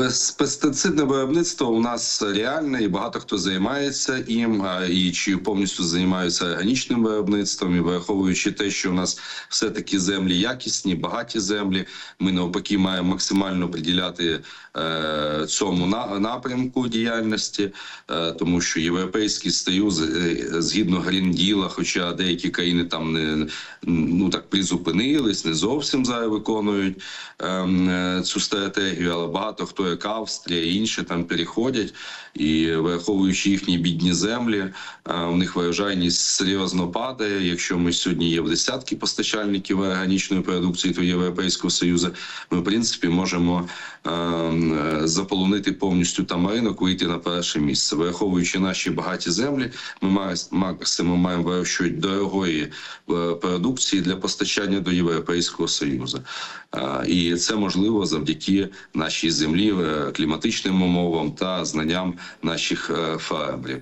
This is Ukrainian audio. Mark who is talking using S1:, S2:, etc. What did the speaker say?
S1: Безпестицидне виробництво у нас реальне і багато хто займається їм, і чи повністю займаються органічним виробництвом, і враховуючи те, що у нас все таки землі якісні, багаті землі. Ми навпаки маємо максимально приділяти е, цьому на, напрямку діяльності, е, тому що Європейський Союз е, згідно Грінділа, хоча деякі країни там не ну так призупинились, не зовсім зараз виконують ем, е, цю стратегію, але багато хто, як Австрія, інші там переходять, і враховуючи їхні бідні землі, е, у них врожайність серйозно падає. Якщо ми сьогодні є в десятки постачальників органічної продукції до Європейського союзу, ми в принципі можемо ем, е, заполонити повністю там ринок, вийти на перше місце. Враховуючи наші багаті землі, ми максимум маємо вирощувати дорогої е, продукції для постачання до Європейського союзу. Е, І це можливо завдяки нашій землі, е, кліматичним умовам та знанням наших е, фермерів.